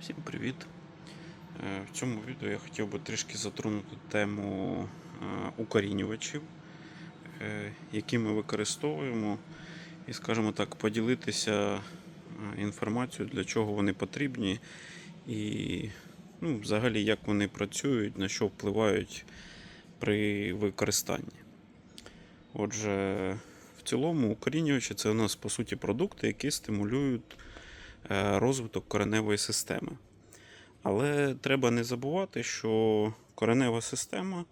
Всім привіт! Е, В цьому відео я хотів би трішки затронути тему е, укорінювачів, е, які ми використовуємо, і, скажімо так, поділитися інформацією, для чого вони потрібні, і ну, взагалі як вони працюють, на що впливають при використанні. Отже, в цілому укорінювачі це у нас по суті продукти, які стимулюють розвиток кореневої системи. Але треба не забувати, що коренева система,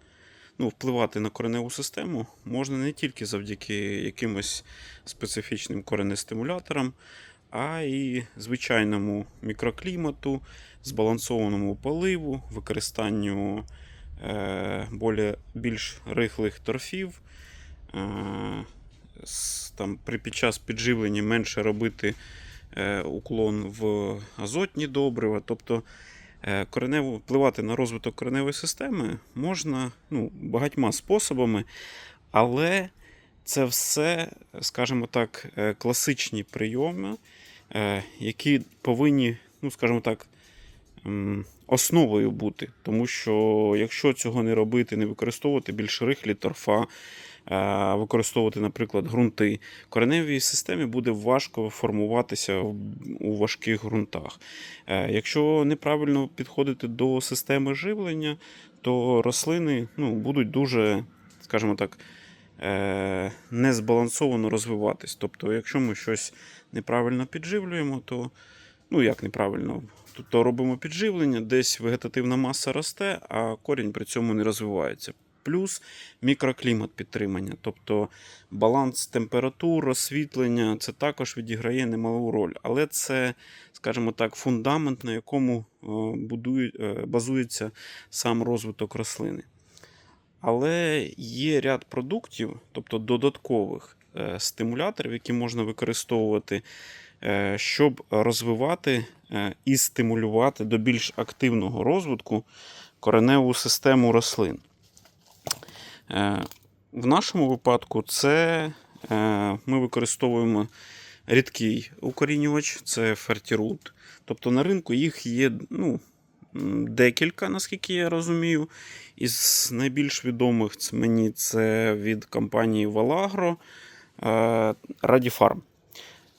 ну, впливати на кореневу систему можна не тільки завдяки якимось специфічним коренестимуляторам, а й звичайному мікроклімату, збалансованому поливу, використанню е, більш рихлих торфів. Е, там, при, під час підживлення менше робити е, уклон в азотні добрива. Тобто е, кореневу, впливати на розвиток кореневої системи можна ну, багатьма способами, але це все, скажімо так, е, класичні прийоми, е, які повинні, ну, скажімо так, основою бути. Тому що якщо цього не робити, не використовувати більш рихлі торфа, е, використовувати, наприклад, ґрунти, кореневій системі буде важко формуватися у важких ґрунтах. Е, Якщо неправильно підходити до системи живлення, то рослини ну, будуть дуже, скажімо так, е, незбалансовано розвиватись. Тобто, якщо ми щось неправильно підживлюємо, то ну як неправильно, то, то робимо підживлення, десь вегетативна маса росте, а корінь при цьому не розвивається. Плюс мікроклімат підтримання, тобто баланс температур, освітлення, це також відіграє немалу роль. Але це, скажімо так, фундамент, на якому е, будує, е, базується сам розвиток рослини. Але є ряд продуктів, тобто додаткових е, стимуляторів, які можна використовувати, щоб розвивати і стимулювати до більш активного розвитку кореневу систему рослин. Е, В нашому випадку це е, ми використовуємо рідкий укорінювач, це фертірут. Тобто на ринку їх є ну, декілька, наскільки я розумію. Із найбільш відомих мені це від компанії Valagro Radifarm.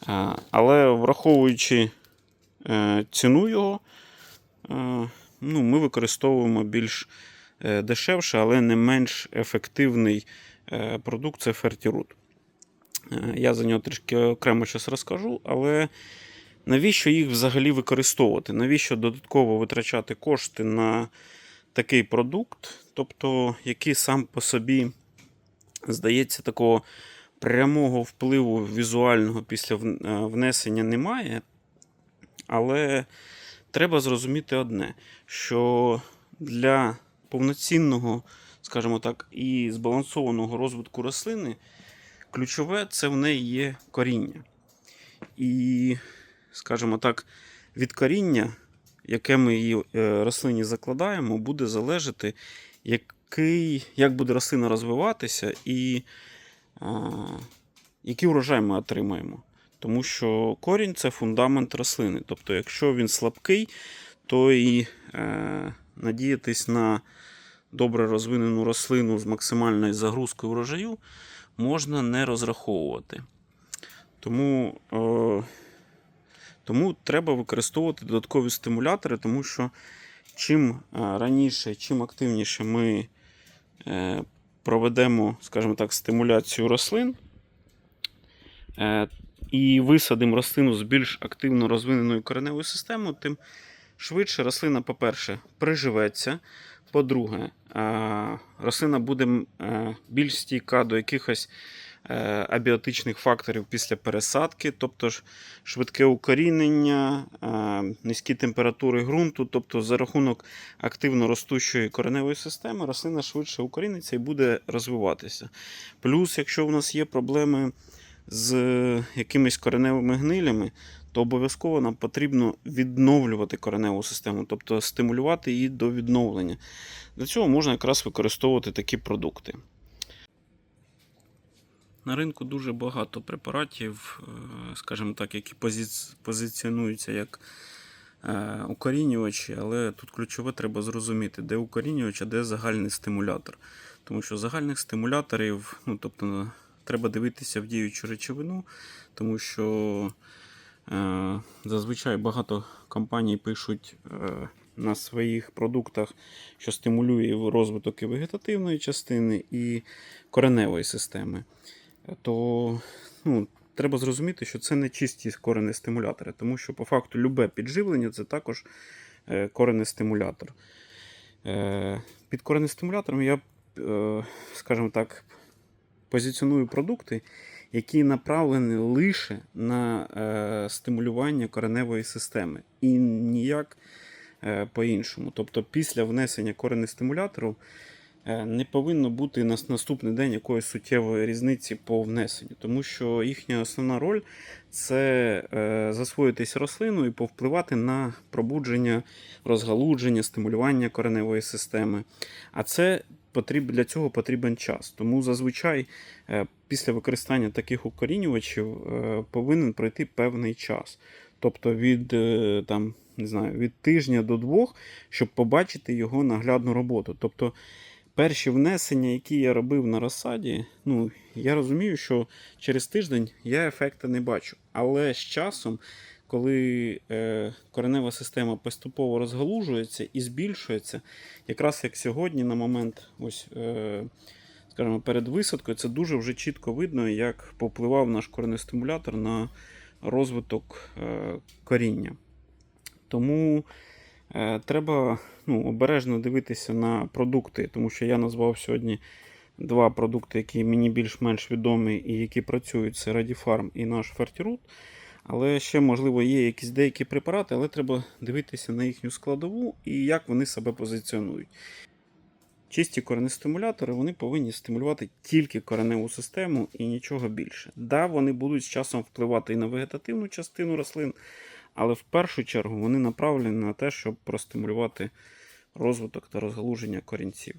Е, Але враховуючи ціну його, ну, ми використовуємо більш дешевше, але не менш ефективний е, продукт це Fertirut. Е, Я за нього трішки окремо щось розкажу, але навіщо їх взагалі використовувати? Навіщо додатково витрачати кошти на такий продукт, тобто який сам по собі здається такого прямого впливу візуального після е, внесення немає. Але треба зрозуміти одне, що для повноцінного, скажімо так, і збалансованого розвитку рослини ключове це в неї є коріння. І, скажімо так, від коріння, яке ми її е, рослині закладаємо, буде залежати, який, як буде рослина розвиватися і а, який урожай ми отримаємо. Тому що корінь це фундамент рослини. Тобто, якщо він слабкий, то і е, надіятись на добре розвинену рослину з максимальною загрузкою врожаю можна не розраховувати. Тому, е, тому треба використовувати додаткові стимулятори, тому що чим е, раніше, чим активніше ми е, проведемо, скажімо так, стимуляцію рослин е, і висадимо рослину з більш активно розвиненою кореневою системою, тим швидше рослина, по-перше, приживеться. По-друге, е, рослина буде е, більш стійка до якихось е, абіотичних факторів після пересадки, тобто швидке укорінення, низькі температури ґрунту, тобто за рахунок активно ростущої кореневої системи рослина швидше укоріниться і буде розвиватися. Плюс, якщо у нас є проблеми з якимись кореневими гнилями, то обов'язково нам потрібно відновлювати кореневу систему, тобто стимулювати її до відновлення. Для цього можна якраз використовувати такі продукти. На ринку дуже багато препаратів, е, скажімо так, які позиц- позиціонуються як е, укорінювачі, але тут ключове треба зрозуміти, де укорінювач, а де загальний стимулятор. Тому що загальних стимуляторів, ну тобто, треба дивитися в діючу речовину, тому що зазвичай багато компаній пишуть е, на своїх продуктах, що стимулює розвиток і вегетативної частини, і кореневої системи. То ну, треба зрозуміти, що це не чисті корені стимулятори, тому що по факту любе підживлення це також е, коренний стимулятор. Е, Під коренним стимулятором я, е, скажімо так, позиціоную продукти, які направлений лише на е, стимулювання кореневої системи і ніяк е, по-іншому. Тобто, після внесення коренестимулятору не повинно бути на наступний день якоїсь суттєвої різниці по внесенню, тому що їхня основна роль це е, засвоїтись рослину і повпливати на пробудження, розгалудження, стимулювання кореневої системи. А це для цього потрібен час. Тому зазвичай е, після використання таких укорінювачів е, повинен пройти певний час. Тобто від, е, там, не знаю, від тижня до двох, щоб побачити його наглядну роботу. Тобто перші внесення, які я робив на розсаді, ну, я розумію, що через тиждень я ефекту не бачу. Але з часом, коли е, коренева система поступово розгалужується і збільшується, якраз як сьогодні, на момент ось, е, скажімо, перед висадкою, це дуже вже чітко видно, як повпливав наш коренний стимулятор на розвиток е, коріння. Тому треба ну, обережно дивитися на продукти, тому що я назвав сьогодні два продукти, які мені більш-менш відомі і які працюють: це Радіфарм і наш Фертірут. Але ще, можливо, є якісь деякі препарати, але треба дивитися на їхню складову і як вони себе позиціонують. Чисті коренестимулятори вони повинні стимулювати тільки кореневу систему і нічого більше. Да, вони будуть з часом впливати і на вегетативну частину рослин, але в першу чергу вони направлені на те, щоб простимулювати розвиток та розгалуження корінців.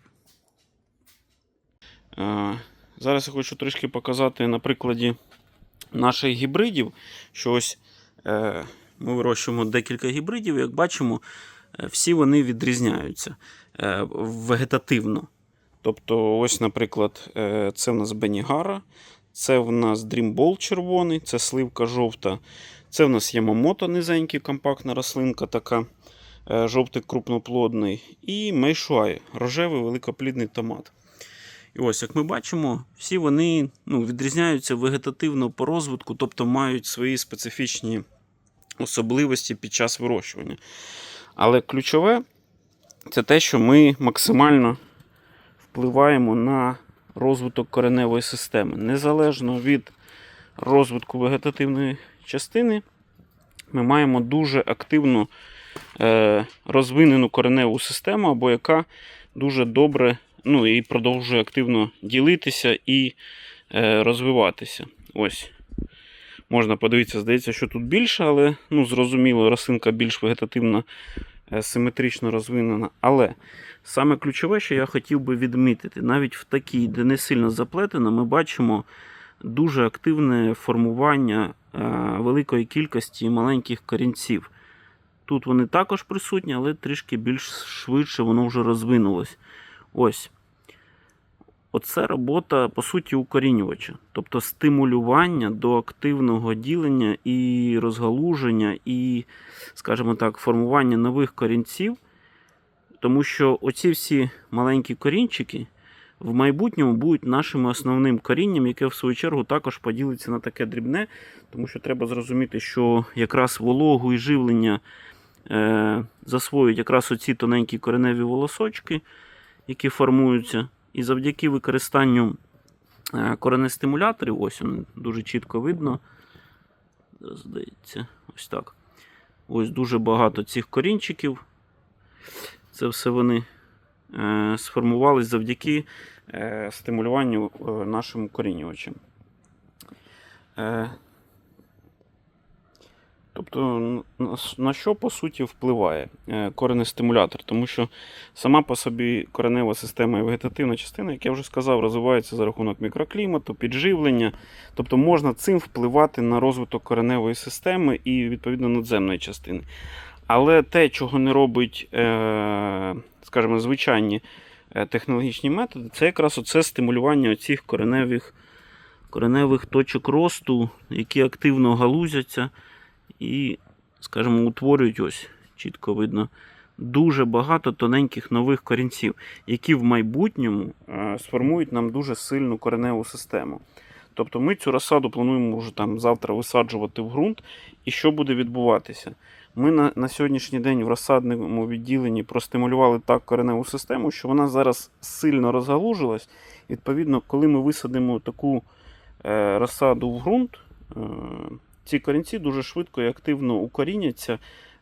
А, Зараз я хочу трішки показати на прикладі наших гібридів, що ось е, ми вирощуємо декілька гібридів, як бачимо, е, всі вони відрізняються е, вегетативно. Тобто, ось, наприклад, е, це в нас Бенігара, це в нас Dreamball червоний, це сливка жовта, це в нас Ямамото низенький, компактна рослинка, така е, жовтий крупноплодний, і Мейшуай, рожевий великоплідний томат. І ось, як ми бачимо, всі вони ну, відрізняються вегетативно по розвитку, тобто мають свої специфічні особливості під час вирощування. Але ключове це те, що ми максимально впливаємо на розвиток кореневої системи. Незалежно від розвитку вегетативної частини, ми маємо дуже активну е, розвинену кореневу систему, або яка дуже добре ну, і продовжує активно ділитися і е, розвиватися. Ось. Можна подивитися, здається, що тут більше, але ну, зрозуміло, рослинка більш вегетативно е, симетрично розвинена. Але саме ключове, що я хотів би відмітити, навіть в такій, де не сильно заплетено, ми бачимо дуже активне формування великої кількості маленьких корінців. Тут вони також присутні, але трішки більш швидше воно вже розвинулось. Ось. Оце робота, по суті, укорінювача. Тобто стимулювання до активного ділення і розгалуження, і, скажімо так, формування нових корінців. Тому що оці всі маленькі корінчики в майбутньому будуть нашим основним корінням, яке в свою чергу також поділиться на таке дрібне, тому що треба зрозуміти, що якраз вологу і живлення е, засвоюють якраз оці тоненькі кореневі волосочки, які формуються. І завдяки використанню е, коренестимуляторів, ось він дуже чітко видно. Здається, ось так. Ось дуже багато цих корінчиків. Це все вони сформувались завдяки е, стимулюванню е, нашим корінювачем. Е, Тобто, на- що по суті впливає е, коренний стимулятор? Тому що сама по собі коренева система і вегетативна частина, як я вже сказав, розвивається за рахунок мікроклімату, підживлення. Тобто можна цим впливати на розвиток кореневої системи і відповідно надземної частини. Але те, чого не робить, е, скажімо, звичайні е, технологічні методи, це якраз оце стимулювання оцих кореневих, кореневих точок росту, які активно галузяться і, скажімо, утворюють ось чітко видно. Дуже багато тоненьких нових корінців, які в майбутньому е, сформують нам дуже сильну кореневу систему. Тобто ми цю розсаду плануємо вже там завтра висаджувати в ґрунт. І що буде відбуватися? Ми на, на сьогоднішній день в розсадному відділенні простимулювали так кореневу систему, що вона зараз сильно розгалужилась. Відповідно, коли ми висадимо таку е, розсаду в ґрунт, е, ці корінці дуже швидко і активно укоріняться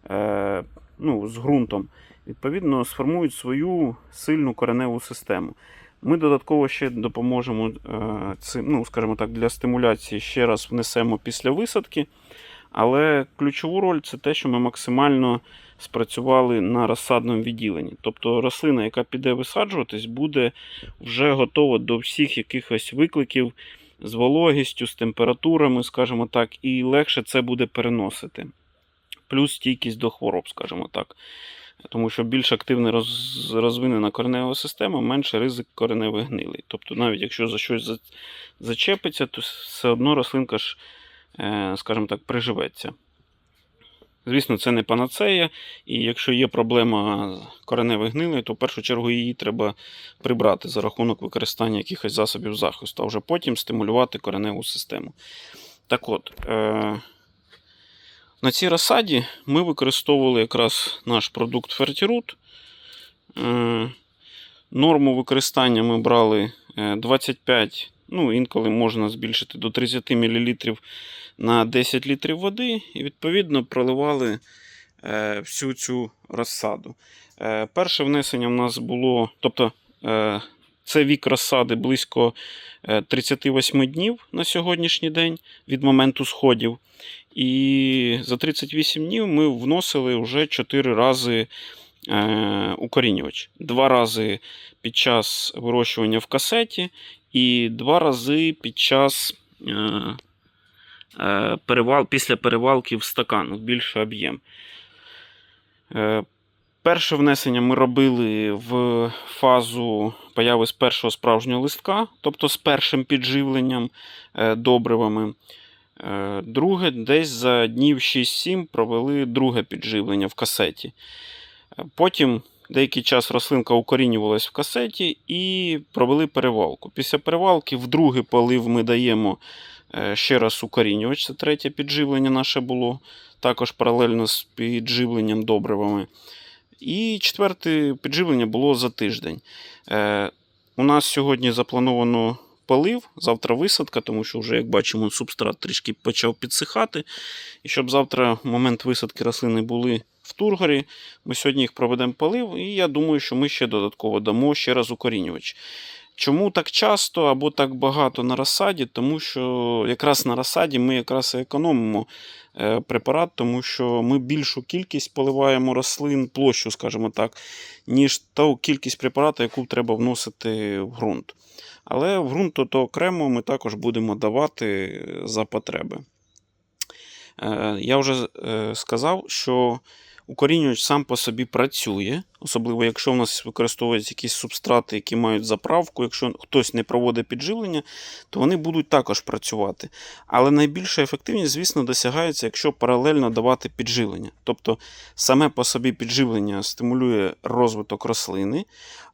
е, ну, з ґрунтом. Відповідно, сформують свою сильну кореневу систему. Ми додатково ще допоможемо е, цим, ну, скажімо так, для стимуляції ще раз внесемо після висадки. Але ключову роль це те, що ми максимально спрацювали на розсадному відділенні. Тобто рослина, яка піде висаджуватись, буде вже готова до всіх якихось викликів з вологістю, з температурами, скажімо так, і легше це буде переносити. Плюс стійкість до хвороб, скажімо так. Тому що більш активно роз, розвинена коренева система, менше ризик кореневих гнилий. Тобто, навіть якщо за щось зачепиться, то все одно рослинка ж, скажімо так, приживеться. Звісно, це не панацея, і якщо є проблема кореневих гнилий, то в першу чергу її треба прибрати за рахунок використання якихось засобів захисту, а вже потім стимулювати кореневу систему. Так от, е, на цій розсаді ми використовували якраз наш продукт Fertirut. Е, Норму використання ми брали е, 25, ну інколи можна збільшити до 30 мл на 10 літрів води, і відповідно проливали е, всю цю розсаду. Е, Перше внесення в нас було, тобто е, це вік розсади близько е, 38 днів на сьогоднішній день від моменту сходів. І за 38 днів ми вносили вже 4 рази е, укорінювач. Два рази під час вирощування в касеті, і два рази під час е, е, перевал, після перевалки в стакан, в більший об'єм. Е, Перше внесення ми робили в фазу появи з першого справжнього листка, тобто з першим підживленням добривами. Друге, десь за днів 6-7 провели друге підживлення в касеті. Потім деякий час рослинка укорінювалась в касеті і провели перевалку. Після перевалки в другий полив ми даємо е, ще раз укорінювач. Це третє підживлення наше було, також паралельно з підживленням добривами. І четверте підживлення було за тиждень. Е, У нас сьогодні заплановано полив, завтра висадка, тому що вже, як бачимо, субстрат трішки почав підсихати. І щоб завтра в момент висадки рослини були в тургорі, ми сьогодні їх проведемо полив, і я думаю, що ми ще додатково дамо ще раз укорінювач. Чому так часто або так багато на розсаді? Тому що якраз на розсаді ми якраз і економимо е, препарат, тому що ми більшу кількість поливаємо рослин, площу, скажімо так, ніж ту кількість препарату, яку треба вносити в ґрунт. Але в ґрунт то, окремо ми також будемо давати за потреби. Е, Я вже е, сказав, що укорінювач сам по собі працює, особливо якщо в нас використовуються якісь субстрати, які мають заправку. Якщо хтось не проводить підживлення, то вони будуть також працювати. Але найбільша ефективність, звісно, досягається, якщо паралельно давати підживлення. Тобто саме по собі підживлення стимулює розвиток рослини,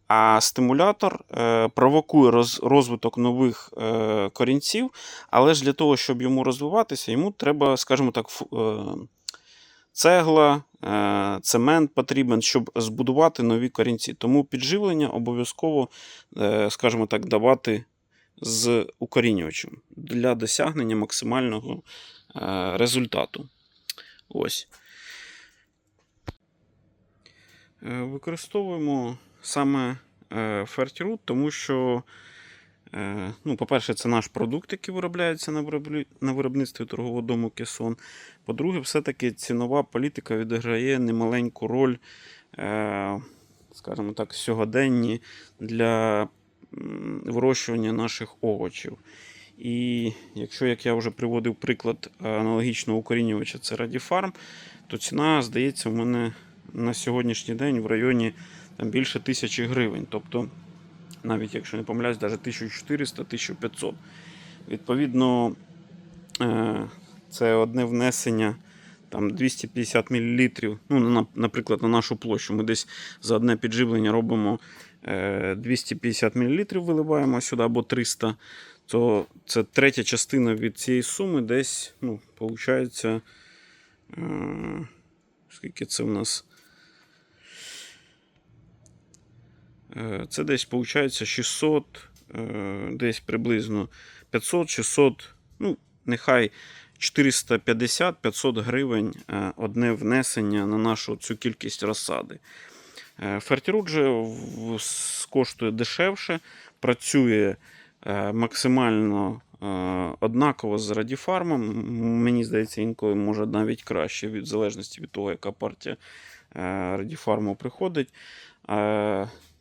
а стимулятор е, провокує роз, розвиток нових е, корінців, але ж для того, щоб йому розвиватися, йому треба, скажімо так, е, цегла, е, цемент потрібен, щоб збудувати нові корінці. Тому підживлення обов'язково, е, скажімо так, давати з укорінювачем для досягнення максимального е, результату. Ось. Використовуємо саме е, тому що, ну, по-перше, це наш продукт, який виробляється на виробництві торгового дому Кесон. По-друге, все-таки цінова політика відіграє немаленьку роль, е, скажімо так, сьогоденні для вирощування наших овочів. І якщо, як я вже приводив приклад е, аналогічного укорінювача, це Радіфарм, то ціна, здається, в мене на сьогоднішній день в районі там, більше тисячі гривень. Тобто, навіть якщо не помиляюсь, навіть 1400-1500. Відповідно, е, це одне внесення там 250 мл. Ну, наприклад, на нашу площу. Ми десь за одне підживлення робимо е, 250 мл, виливаємо сюди або 300 то це третя частина від цієї суми, десь, ну, виходить, е, скільки це в нас? Е, Це десь виходить 600, е, десь приблизно 500-600, ну, нехай 450-500 гривень е, одне внесення на нашу цю кількість розсади. Е, же коштує дешевше, працює е, максимально е, однаково з радіфармом. Мені здається, інколи може навіть краще, від залежності від того, яка партія е, радіфарму приходить.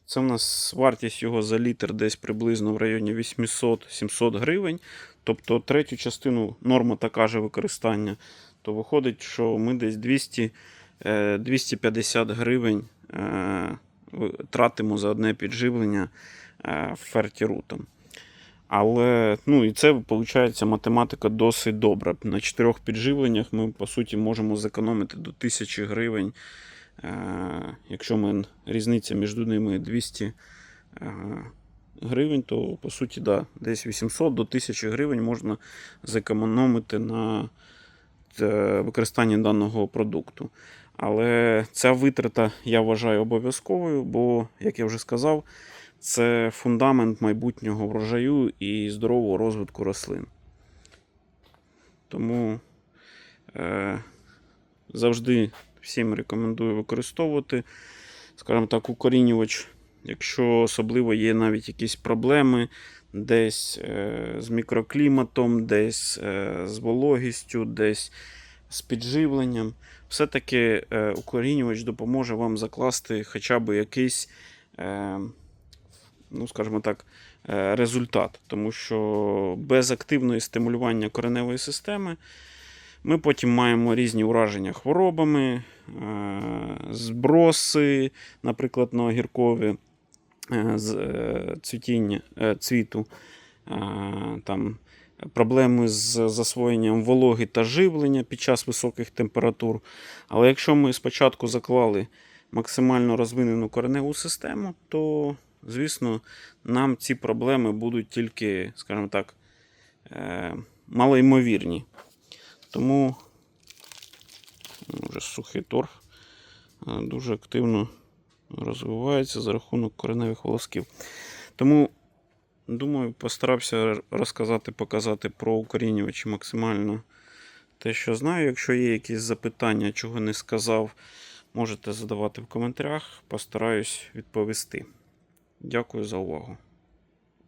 Е, Це в нас вартість його за літр десь приблизно в районі 800-700 гривень. Тобто третю частину норма така же використання, то виходить, що ми десь 200, е, 250 гривень е, тратимо за одне підживлення е, фертірутом. Але ну, і це виходить математика досить добра. На чотирьох підживленнях ми, по суті, можемо зекономити до 1000 гривень. Е, Якщо ми, різниця між ними 200 е, гривень, то по суті, да, десь 800 до 1000 гривень можна зекономити на е, використанні даного продукту. Але ця витрата я вважаю обов'язковою, бо, як я вже сказав, це фундамент майбутнього врожаю і здорового розвитку рослин. Тому е, завжди всім рекомендую використовувати, скажімо так, укорінювач, якщо особливо є навіть якісь проблеми десь е, з мікрокліматом, десь е, з вологістю, десь з підживленням. Все-таки е, укорінювач допоможе вам закласти хоча б якийсь. Ну, скажімо так, результат. Тому що без активної стимулювання кореневої системи ми потім маємо різні ураження хворобами, е, зброси, наприклад, на огіркові е, е, цвітіння, цвіту, там, проблеми з засвоєнням вологи та живлення під час високих температур. Але якщо ми спочатку заклали максимально розвинену кореневу систему, то, звісно, нам ці проблеми будуть тільки, скажімо так, малоймовірні. Тому ну, вже сухий торф е, дуже активно розвивається за рахунок кореневих волосків. Тому, думаю, постарався розказати, показати про укорінювачі максимально те, що знаю. Якщо є якісь запитання, чого не сказав, можете задавати в коментарях. Постараюсь відповісти. Дякую за увагу.